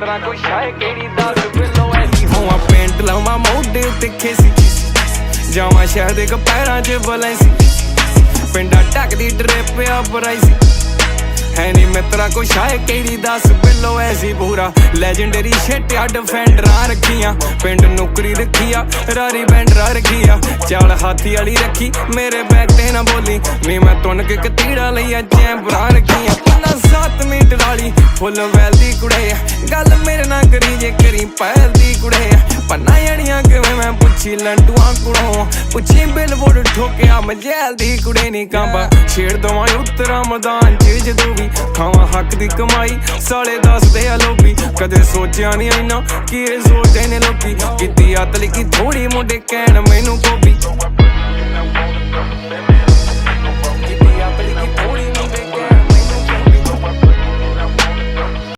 ਤੇਰਾ ਕੋਈ ਸ਼ਾਇ ਕਿਹੜੀ ਦੱਸ ਬਿੱਲੋ ਐਸੀ ਹੋਵਾਂ ਪੈਂਟ ਲਾਵਾਂ ਮੋਢੇ ਉੱਤੇ ਖੇਸੀ। ਜਾਵਾਂ ਸ਼ਹਿਰ ਦੇ ਕਪੈਰਾਂ 'ਚ ਬਲੈਂਸੀ ਪਿੰਡਾ ਟੱਕਦੀ ਡਰੇਪ ਆ ਬਰਾਈਸੀ ਹੈ ਨੀ ਮਿੱਤਰਾ ਕੋ ਸ਼ਾਇ ਕਿਹੜੀ ਦੱਸ ਬਿੱਲੋ ਐਸੀ ਪੂਰਾ। ਲੈਜੈਂਡਰੀ ਛੇਟਿਆ ਡਿਫੈਂਡਰਾਂ ਰੱਖੀਆਂ। ਪਿੰਡ ਨੌਕਰੀ ਰੱਖੀਆ ਰਾਰੀ ਬੈਂਡਰਾ ਰੱਖੀਆ ਚਾਲ ਹਾਥੀ ਵਾਲੀ ਰੱਖੀ, ਮੇਰੇ ਬੈਗ ਤੇ ਨਾ ਬੋਲੀ। ਨੀ ਮੈਂ ਤੁਨ ਕੇ ਕਤੀੜਾ ਲਈਆ ਚੈਂਬਰਾਂ ਰੱਖੀਆਂ। ਪੰਨਾ ਫੁੱਲ ਵੈਲ ਕੁੜੇ ਆ। ਗੱਲ ਮੇਰੇ ਨਾਲ ਕਰੀ, ਜੇ ਕਰੀ ਪਹਿਲ ਕੁੜੇ ਪੰਨਾ ਜਣੀਆਂ ਕਿਵੇਂ ਮੈਂ ਪੁੱਛੀ, ਲੰਡੂਆਂ ਕੁੜੋਂ। ਪੁੱਛੀ ਬਿਲਬੋਰਡ ਠੋਕਿਆ ਮਜੈਲ ਦੀ ਕੁੜੇ ਨਹੀਂ ਕਾਂਬਾ। ਛੇੜ ਦਵਾਂ ਉਤਰਾ ਮੈਦਾਨ ਚ ਜਦੋਂ ਵੀ ਖਾਵਾਂ ਹੱਕ ਦੀ ਕਮਾਈ। ਸਾਲੇ ਦੱਸਦੇ ਆ ਲੋਬੀ ਕਦੇ ਸੋਚਿਆ ਨਹੀਂ ਇੰਨਾ। ਕਿ ਇਹ ਸੋਚਦੇ ਨੇ ਲੋਕੀ? ਕੀਤੀ ਅਤਲੀ ਕੀ ਥੋੜੀ ਮੁੰਡੇ ਕਹਿਣ, ਮੈਨੂੰ ਕੋਬੀ